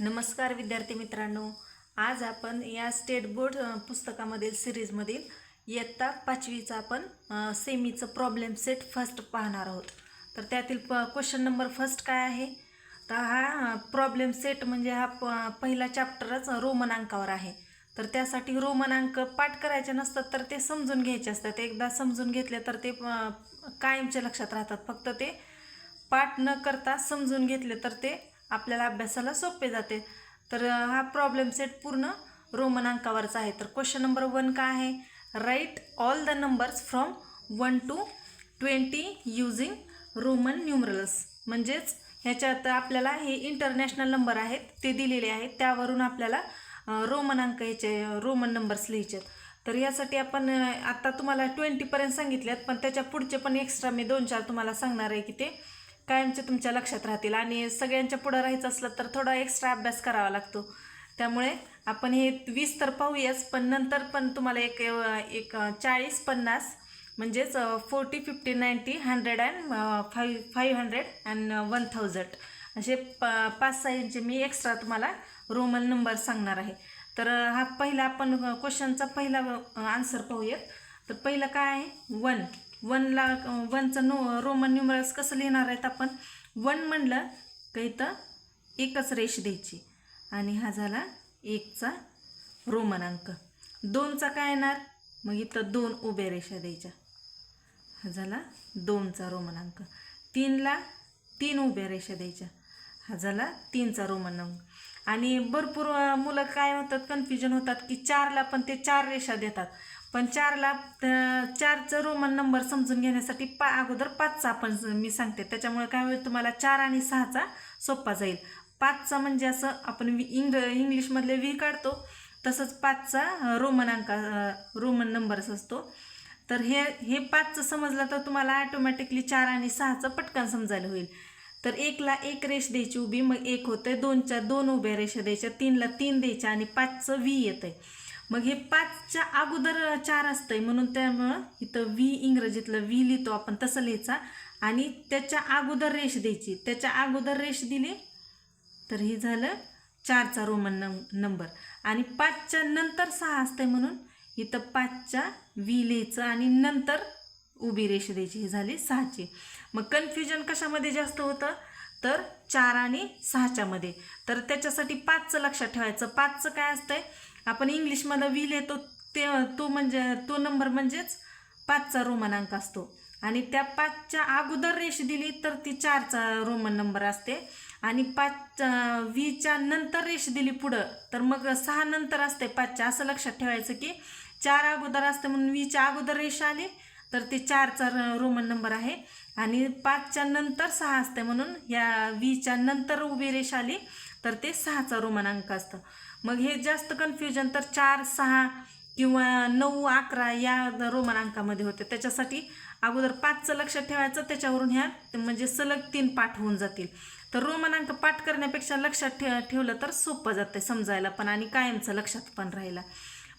नमस्कार विद्यार्थी मित्रांनो. आज आपण या स्टेट बोर्ड पुस्तकामधील सिरीजमधील इयत्ता पाचवीचा आपण सेमीचं प्रॉब्लेम सेट फर्स्ट पाहणार आहोत. तर त्यातील प क्वेश्चन नंबर फर्स्ट काय आहे? तर हा प्रॉब्लेम सेट म्हणजे हा प पहिला चॅप्टरच रोमन अंकावर आहे. तर त्यासाठी रोमन अंक पाठ करायचे नसतात तर ते समजून घ्यायचे असतात. एकदा समजून घेतले तर ते कायमच्या लक्षात राहतात. फक्त ते पाठ न करता समजून घेतले तर ते आपल्याला अभ्यासाला सोपे जाते. तर हा प्रॉब्लेम सेट पूर्ण रोमन अंकावरचा आहे. तर क्वेश्चन नंबर वन काय आहे? Write all the numbers from one to twenty using Roman numerals म्हणजेच ह्याच्यात आपल्याला हे इंटरनॅशनल नंबर आहेत ते दिलेले आहेत. त्यावरून आपल्याला रोमन अंक ह्याचे रोमन नंबर्स लिहायचे आहेत. तर यासाठी आपण आत्ता तुम्हाला ट्वेंटीपर्यंत सांगितल्यात पण त्याच्या पुढचे पण एक्स्ट्रा मी दोन चार तुम्हाला सांगणार आहे की ते कायमचे तुमच्या लक्षात राहतील आणि सगळ्यांच्या पुढं राहायचं असलं तर थोडा एक्स्ट्रा अभ्यास करावा लागतो. त्यामुळे आपण हे वीस तर पाहूयाच पण नंतर पण तुम्हाला एक एक चाळीस पन्नास म्हणजेच forty fifty ninety hundred and five five hundred and one thousand असे प पाच सहा इंची मी एक्स्ट्रा तुम्हाला रोमन नंबर सांगणार आहे. तर हा पहिला आपण क्वेश्चनचा पहिला आन्सर पाहूयात. तर पहिलं काय आहे? वन वनला वनचं नो रोमन न्यूमरल्स कसं लिहिणार आहेत आपण? वन म्हणलं का इथं एकच रेष द्यायची. आणि हा झाला एकचा रोमन अंक. दोनचा काय येणार? मग इथं दोन उभ्या रेषा द्यायच्या. हा झाला दोनचा रोमन अंक. तीनला तीन उभ्या रेषा द्यायच्या. हा झाला तीनचा रोमन अंक. आणि भरपूर मुलं काय होतात कन्फ्युजन होतात की चारला पण ते चार रेषा देतात. पण चारला चारचं रोमन नंबर समजून घेण्यासाठी पा अगोदर पाचचा आपण मी सांगते. त्याच्यामुळे काय होईल तुम्हाला चार आणि सहाचा सोपा जाईल. पाचचा म्हणजे असं आपण वि- इंग इंग्लिशमधले व्ही काढतो. तसंच पाचचा रोमन अंक रोमन नंबर्स असतो. तर हे हे पाचचं समजलं तर तुम्हाला ॲटोमॅटिकली चार आणि सहाचं पटकन समजायला होईल. तर एकला एक रेष द्यायची उभी मग एक होतंय दोनच्या दोन उभ्या रेषा द्यायच्या तीनला तीन द्यायच्या आणि पाचचं व्ही येतं आहे मग हे पाचच्या अगोदर चार असतंय म्हणून त्यामुळं इथं व्ही इंग्रजीतलं व्ही लिहितो आपण तसं लिहायचा. आणि त्याच्या अगोदर रेष द्यायची. त्याच्या अगोदर रेष दिली तर हे झालं चारचा रोमन नं नंबर. आणि पाचच्या नंतर सहा असतंय म्हणून इथं पाचच्या व्ही लिहायचं आणि नंतर उभी रेष द्यायची. ही झाली सहाची. मग कन्फ्युजन कशामध्ये जास्त होतं? तर चार आणि सहाच्यामध्ये. तर त्याच्यासाठी पाचचं लक्षात ठेवायचं. पाचचं काय असतंय? आपण इंग्लिशमध्ये विल येतो ते तो म्हणजे तो नंबर म्हणजेच पाचचा रोमन अंक असतो. आणि त्या पाचच्या अगोदर रेष दिली तर ती चारचा रोमन नंबर असते. आणि पाच वीच्या नंतर रेष दिली पुढं तर मग सहा नंतर असते पाचच्या. असं लक्षात ठेवायचं की चार अगोदर असते म्हणून वीच्या अगोदर रेष आली तर ते चारचा रोमन नंबर आहे. आणि पाचच्या नंतर सहा असते म्हणून या वीच्या नंतर उभी रेष आली तर ते सहाचा रोमन अंक असतं. मग हे जास्त कन्फ्युजन तर चार सहा किंवा नऊ अकरा या रोमन अंकामध्ये होते. त्याच्यासाठी अगोदर पाचचं लक्षात ठेवायचं. त्याच्यावरून ह्या म्हणजे सलग तीन पाठ होऊन जातील. तर रोमन अंक पाठ करण्यापेक्षा लक्षात ठे ठेवलं तर सोपं जातं समजायला पण आणि कायमचं लक्षात पण राहिला.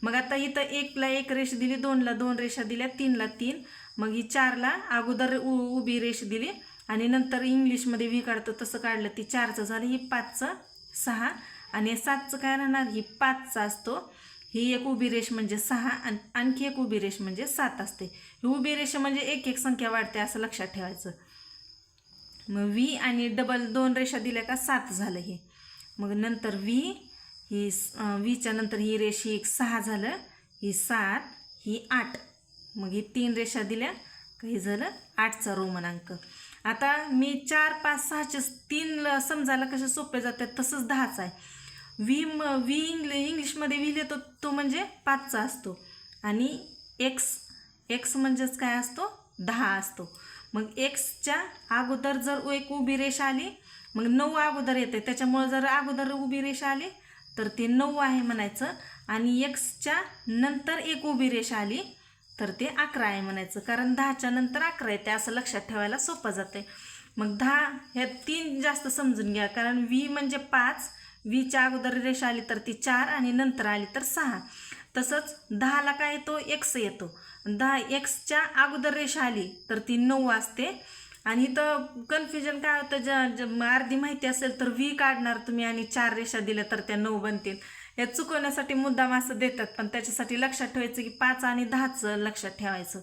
मग आता इथं एकला एक रेष दिली दोनला दोन रेषा दिल्या तीनला तीन. मग ही चारला अगोदर उ उभी रेष दिली आणि नंतर इंग्लिशमध्ये व्ही काढतो तसं काढलं ती चारचं झालं ही पाचचं सहा. आणि सातचं काय राहणार? ही पाचचा असतो. ही एक उभी रेष म्हणजे सहा आणि आणखी एक उभी रेष म्हणजे सात असते. ही उभी रेष म्हणजे एक एक संख्या वाढते असं लक्षात ठेवायचं. मग व्ही आणि डबल दोन रेषा दिल्या का सात झालं हे. मग नंतर व्ही ही व्हीच्या नंतर ही रेष ही एक सहा झालं. ही सात ही आठ. मग ही तीन रेषा दिल्या का हे झालं आठचा रोमन अंक आता मी चार पाच सहाचे तीन समजायला कसे सोपे जातात तसंच दहाचा आहे. व्ही म व्ही इंग्ल इंग्लिशमध्ये व्ही लिहितो तो म्हणजे पाचचा असतो. आणि एक्स एक्स म्हणजेच काय असतो? दहा असतो. मग एक्सच्या अगोदर जर एक उभी रेषा आली मग नऊ अगोदर येते. त्याच्यामुळं जर अगोदर उभी रेषा आली तर ते नऊ आहे म्हणायचं. आणि एक्सच्या नंतर एक उभी रेषा आली तर ते अकरा आहे म्हणायचं. कारण दहाच्या नंतर अकरा येते असं लक्षात ठेवायला सोपं जाते मग दहा ह्या तीन जास्त समजून घ्या. कारण व्ही म्हणजे पाच वीच्या अगोदर रेषा आली तर ती चार आणि नंतर आली तर सहा. तसंच दहाला काय येतो? एक्स येतो. दहा एक्सच्या अगोदर रेषा आली तर ती नऊ असते. आणि इथं कन्फ्युजन काय होतं? ज अर्धी माहिती असेल तर व्ही काढणार तुम्ही आणि चार रेषा दिल्या तर त्या नऊ बनतील. हे चुकवण्यासाठी मुद्दाम असं देतात पण त्याच्यासाठी लक्षात ठेवायचं की पाच आणि दहाचं लक्षात ठेवायचं.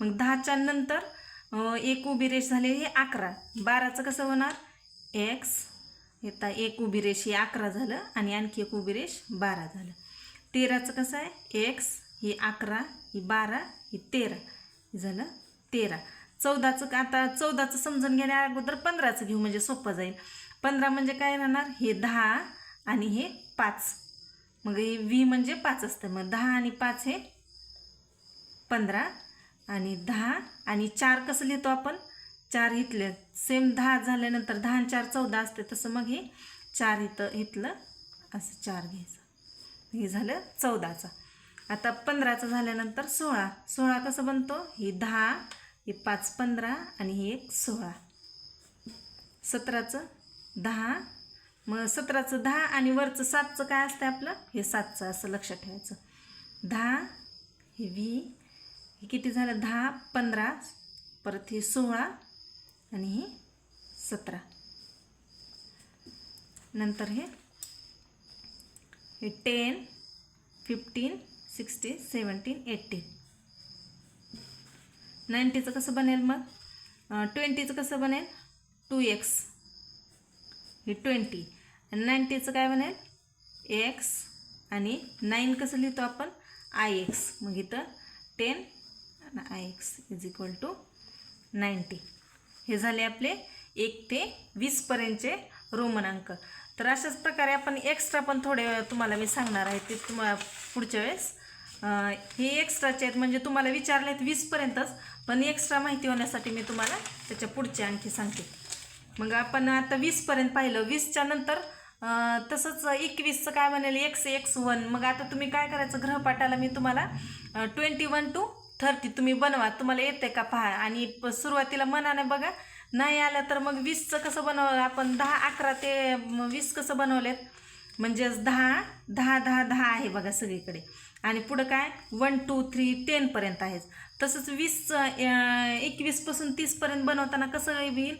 मग दहाच्या नंतर एक उभी रेष झाली हे अकरा. बाराचं कसं होणार? एक्स येता एक उभी रेष अकरा झालं आणि आणखी एक उभी रेष बारा झालं. तेराचं कसं आहे? एक्स ही अकरा ही बारा ही तेरा झालं तेरा. चौदाचं आता चौदाचं समजून घेण्या अगोदर पंधराचं घेऊ म्हणजे सोपं जाईल. पंधरा म्हणजे काय राहणार? हे दहा आणि हे पाच. मग हे वी म्हणजे पाच असतं. मग दहा आणि पाच हे पंधरा आणि दहा आणि चार कसं लिहितो आपण? चार इथले सेम दहा झाल्यानंतर दहा आणि चार चौदा असते तसं मग हे चार इथं इथलं असं चार घ्यायचं. हे झालं चौदाचा. आता पंधराचं झाल्यानंतर सोळा. सोळा कसं बनतो? ही दहा हे पाच पंधरा आणि हे एक सोळा. सतराचं दहा. मग सतराचं दहा आणि वरचं सातचं काय असतं आपलं? हे सातचं असं लक्षात ठेवायचं. दहा हे वी. हे किती झालं? दहा पंधरा. परत हे सोळा. आणि हे सतरा. नंतर हे हे ten fifteen sixteen seventeen eighteen नाईन्टीचं कसं बनेल मग? ट्वेंटीचं कसं बनेल? टू एक्स हे ट्वेंटी आणि नाईन्टीचं काय बनेल? एक्स आणि नाईन कसं लिहितो आपण? आय एक्स मग इथं टेन आणि I X is equal to ninety हे झाले आपले एक ते वीसपर्यंतचे रोमन अंक तर अशाच प्रकारे आपण एक्स्ट्रा पण थोडे तुम्हाला मी सांगणार आहे ते तुम्हाला पुढच्या वेळेस. हे एक्स्ट्राचे आहेत म्हणजे तुम्हाला विचारले आहेत वीसपर्यंतच पण एक्स्ट्रा माहिती होण्यासाठी मी तुम्हाला त्याच्या पुढचे आणखी सांगते. मग आपण आता वीसपर्यंत पाहिलं वीसच्या नंतर तसंच एकवीसचं काय म्हणेल? एक्स एक्स वन मग आता तुम्ही काय करायचं? ग्रहपाठाला मी तुम्हाला ट्वेंटी वन टू थर्टी तुम्ही बनवा तुम्हाला येते का पहा. आणि प- सुरुवातीला मनाने बघा नाही आलं तर मग वीसचं कसं बनवलं आपण दहा अकरा ते वीस कसं बनवलेत? म्हणजेच दहा दहा दहा दहा आहे बघा सगळीकडे. आणि पुढं काय? वन टू थ्री टेनपर्यंत आहेच. तसंच वीसचं एकवीसपासून तीसपर्यंत बनवताना कसं होईल?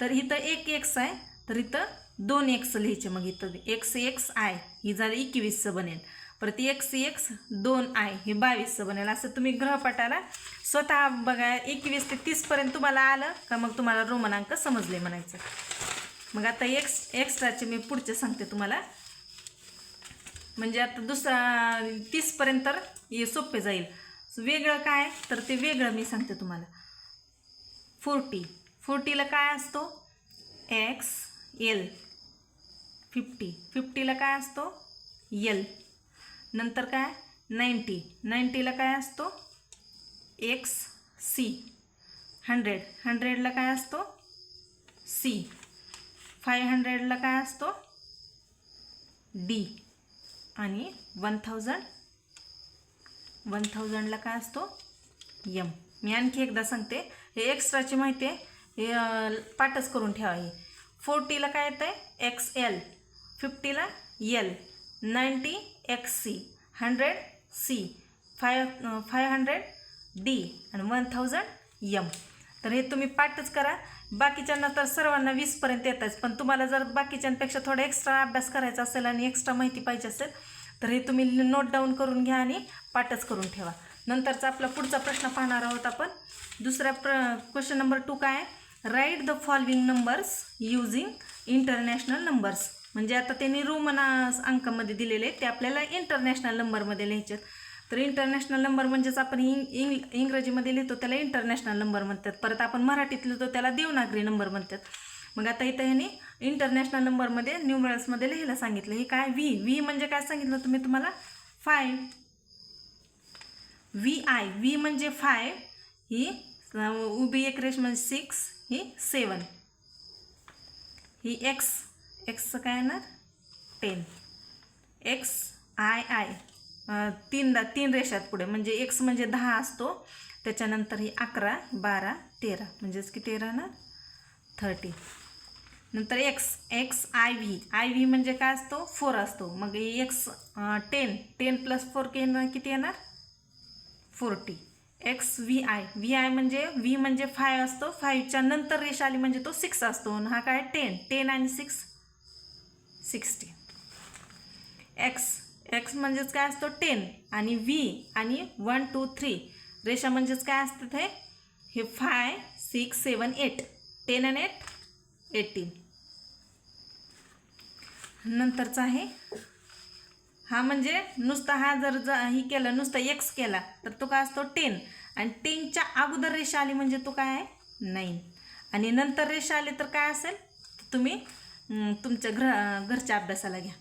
तर इथं एक एक्स आहे तर इथं दोन एक्स लिहायचे मग इथं. एक्स एक्स आय ही झालं एकवीसचं बनेल. परत एक्स एक्स दोन आय हे बावीसचं बनेल. असं तुम्ही ग्रहपाठाला स्वतः बघा एकवीस ते तीसपर्यंत तुम्हाला आलं का मग तुम्हाला रोमनांक समजले म्हणायचं. मग आता एक्स एक्स्ट्राचे मी पुढचे सांगते तुम्हाला. म्हणजे आता दुसरा तीसपर्यंत तर हे सोपे जाईल. वेगळं काय? तर ते वेगळं मी सांगते तुम्हाला. फोर्टी. फोर्टीला काय असतो? X L fifty. फिफ्टीला काय असतो? यल नंतर काय? नाईंटी नाईंटीला काय असतो? X C hundred. हंड्रेडला काय असतो? सी फाय हंड्रेडला काय असतो? डी आणि वन थाउजंड वन थाउजंडला काय असतो? यम मी आणखी एकदा सांगते. हे एक्स्ट्राची माहिती आहे. हे पाठच करून ठेवा ही. फोर्टीला काय येतं आहे X L फिफ्टीला L ninety X C hundred C five five hundred D आणि वन थाउजंड यम. तर हे तुम्ही पाठच करा. बाकीच्यांना तर सर्वांना वीसपर्यंत येतच पण तुम्हाला जर बाकीच्यांपेक्षा थोडा एक्स्ट्रा अभ्यास करायचा असेल आणि एक्स्ट्रा माहिती पाहिजे असेल तर हे तुम्ही नोट डाऊन करून घ्या आणि पाठच करून ठेवा. नंतरचा आपला पुढचा प्रश्न पाहणार आहोत आपण. दुसरा प्र क्वेश्चन नंबर टू काय आहे? Write the following numbers using international numbers म्हणजे आता त्यांनी रोमन अंकामध्ये दिलेले आहेत ते आपल्याला इंटरनॅशनल नंबरमध्ये लिहायचे तर इंटरनॅशनल नंबर म्हणजेच आपण इंग इंग इंग्रजीमध्ये लिहितो त्याला इंटरनॅशनल नंबर म्हणतात. परत आपण मराठीत लिहितो त्याला देवनागरी नंबर म्हणतात. मग आता इथं ह्याने इंटरनॅशनल नंबरमध्ये न्यूमरल्समध्ये लिहायला सांगितलं. हे काय? व्ही व्ही म्हणजे काय सांगितलं तुम्ही तुम्हाला? फाय व्ही आय व्ही म्हणजे फाय ही उबी उभी एक रेश म्हणजे सिक्स ही सेवन ही एक्स एक्सचं काय येणार? टेन एक्स आय आय तीनदा तीन रेषात पुढे. म्हणजे एक्स म्हणजे दहा असतो. त्याच्यानंतर ही अकरा बारा तेरा. म्हणजेच किती राहणार? थर्टी नंतर X X I V I V म्हणजे काय असतो? फोर असतो. मग X ten ten plus four के किती येणार? Forty X V I V I म्हणजे व्ही म्हणजे फाय असतो. फाईव्हच्या नंतर रेषा आली म्हणजे तो सिक्स असतो. आणि हा काय? टेन टेन आणि सिक्स सिक्स्टी. एक्स एक्स म्हणजेच काय असतो? टेन. आणि व्ही आणि वन टू थ्री. रेषा म्हणजेच काय असतं ते? हे five six seven eight ten and eight eighteen नंतरचा आहे. हा म्हणजे नुसता हा जर ज ही केला नुसता एक्स केला तर तो काय असतो? टेन आणि टेनच्या अगोदर रेषा आली म्हणजे तो काय आहे? नाईन आणि नंतर रेषा आली तर काय असेल? तर तुम्ही तुमच्या घर घरच्या अभ्यासाला घ्या.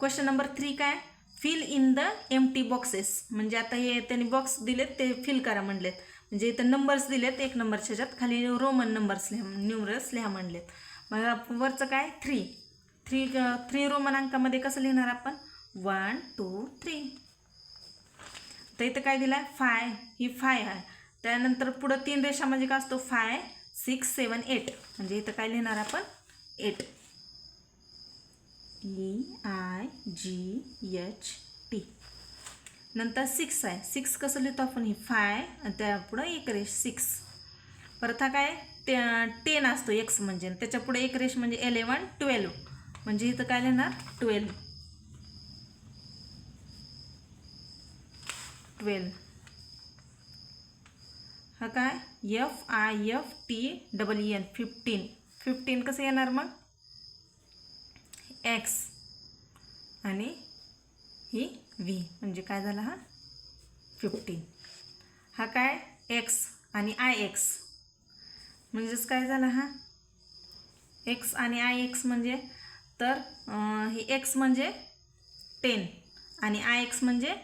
क्वेश्चन नंबर थ्री काय? Fill in the empty boxes म्हणजे आता हे त्यांनी बॉक्स दिलेत ते फिल करा म्हणलेत. म्हणजे इथं नंबर्स दिलेत एक नंबरच्या ह्याच्यात. खाली रोमन नंबर्स लिहा न्यूमरस लिहा म्हणलेत. मग वरचं काय? थ्री थ्री थ्री रोमन अंकामध्ये कसं लिहिणार आपण? वन टू थ्री तर इथं काय दिलं आहे फाय ही फाय आहे. त्यानंतर पुढं तीन रेषा म्हणजे काय असतो? फाय सिक्स सेवन एट म्हणजे इथं काय लिहिणार आपण? Eight E I G H T नंतर सिक्स आहे. सिक्स कसं लिहितो आपण? ही फाय आणि त्या पुढं एक रेश सिक्स परत हा काय? ते टेन असतो एक्स म्हणजे. आणि त्याच्या पुढे एक रेश म्हणजे एलेवन ट्वेल्व म्हणजे इथं काय लिहिणार? ट्वेल्व ट्वेल्व हा काय? F I F T double N fifteen fifteen कसं येणार मग? एक्स आणि ही व्ही म्हणजे काय झाला हा? फिफ्टीन हा काय? एक्स आणि आय एक्स म्हणजेच काय झालं हा? एक्स आणि आय एक्स म्हणजे? तर ही एक्स म्हणजे टेन आणि आय एक्स म्हणजे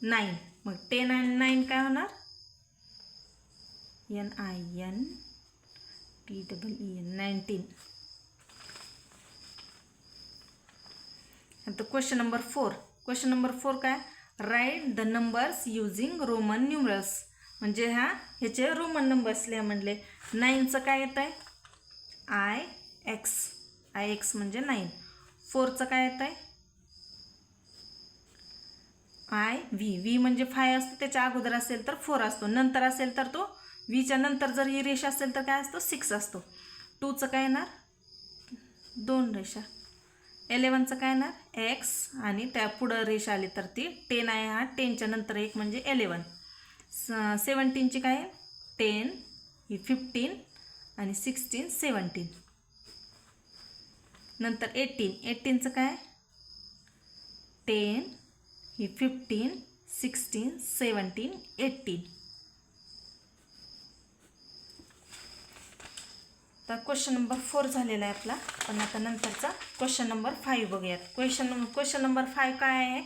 नाईन मग टेन आणि नाईन काय होणार? N I N T double E N nineteen आता question number four question number four काय? Write the numbers using Roman numerals म्हणजे ह्या ह्याचे रोमन नंबर्स लिहा म्हणले. नाईनचं काय येतं आहे? आय एक्स आय एक्स म्हणजे नाईन फोरचं काय येतं आहे? आय व्ही व्ही म्हणजे फाय असतो. त्याच्या अगोदर असेल तर फोर असतो. नंतर असेल तर तो व्हीच्या नंतर जर ही रेषा असेल तर काय असतो? सिक्स असतो. टूचं काय येणार? दोन रेषा. एलेवनचं काय येणार? एक्स आणि त्या पुढं रेषा आली तर ती टेन आहे. हा टेनच्या नंतर एक म्हणजे एलेवन स सेवन्टीनची काय आहे? टेन ही फिफ्टीन आणि सिक्स्टीन सेवन्टीन नंतर एटीन एटीनचं काय टेन ही फिफ्टीन सिक्स्टीन सेवन्टीन एटीन तर क्वेश्चन नंबर फोर झालेला आहे आपला. पण आता नंतरचा क्वेश्चन नंबर फाईव्ह बघूयात. क्वेश्चन क्वेश्चन नंबर फाईव्ह काय आहे?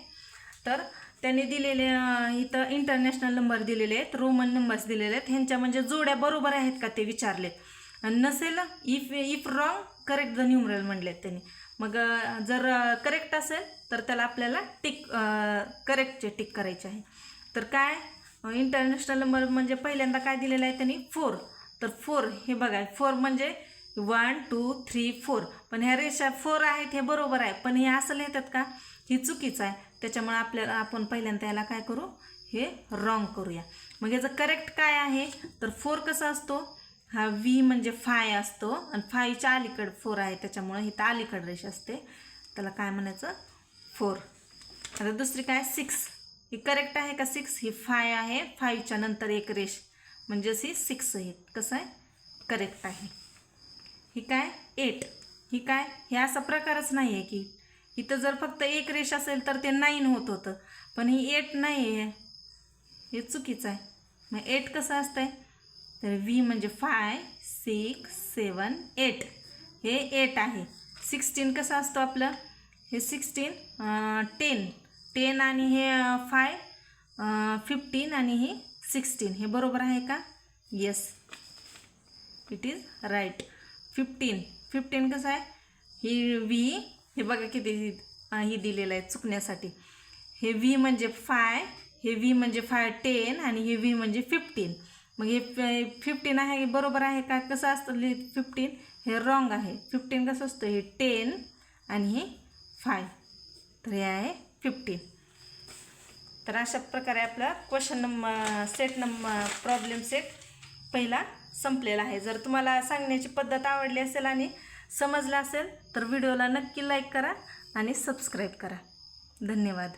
तर त्यांनी दिलेले इथं इंटरनॅशनल नंबर दिलेले आहेत रोमन नंबर्स दिलेले आहेत. ह्यांच्या म्हणजे जोड्या बरोबर आहेत का ते विचारले नसेल if if wrong correct the numeral म्हणले त्यांनी. मग जर करेक्ट असेल तर त्याला आपल्याला टिक करेक्टचे टिक करायचे आहे. तर काय? इंटरनॅशनल नंबर म्हणजे पहिल्यांदा काय दिलेलं आहे त्यांनी? फोर तर फोर हे बघा फोर म्हणजे वन टू थ्री फोर पण ह्या रेषा फोर आहेत हे बरोबर आहे. पण हे असं लिहितात का? ही चुकीचं आहे. त्याच्यामुळे आपल्याला आपण पहिल्यांदा याला काय करू? हे रॉंग करूया. मग याचं करेक्ट काय आहे? तर फोर कसा असतो? हा व्ही म्हणजे फाय असतो. आणि फायच्या अलीकडे फोर आहे. त्याच्यामुळे इथं अलीकडे रेष असते. त्याला काय म्हणायचं? फोर आता दुसरी काय? सिक्स ही करेक्ट आहे का? सिक्स ही फाय आहे. फाईव्हच्या नंतर एक रेष म्हणजेच ही सिक्स आहे कसं आहे? करेक्ट आहे. ही काय? एट ही काय? हे असा प्रकारच नाही आहे की इथं जर फक्त एक रेष असेल तर ते नाईन होत होतं. पण ही एट नाही आहे हे चुकीचं आहे. मग एट कसं असतंय? तर व्ही म्हणजे फाय सिक्स सेवन एट हे एट आहे. सिक्स्टीन कसं असतो आपलं? हे सिक्स्टीन टेन टेन आणि हे फाय फिफ्टीन आणि हे सिक्स्टीन. हे बरोबर आहे का? Yes it is right fifteen fifteen कसं आहे? ही व्ही हे बघा किती ही दिलेलं आहे चुकण्यासाठी. हे व्ही म्हणजे फाय हे व्ही म्हणजे फाय टेन आणि हे व्ही म्हणजे फिफ्टीन मग हे फिफ्टीन आहे बरोबर आहे का? कसं असतं फिफ्टीन हे रॉंग आहे. फिफ्टीन कसं असतं? हे टेन आणि हे फाय तर हे आहे फिफ्टीन तर अशा प्रकारे आपला क्वेश्चन नंबर सेट नंब प्रॉब्लेम सेट पहिला संपलेला आहे. जर तुम्हाला सांगण्याची पद्धत आवडली असेल आणि समजलं असेल तर व्हिडिओला नक्की लाईक करा आणि सबस्क्राईब करा. धन्यवाद.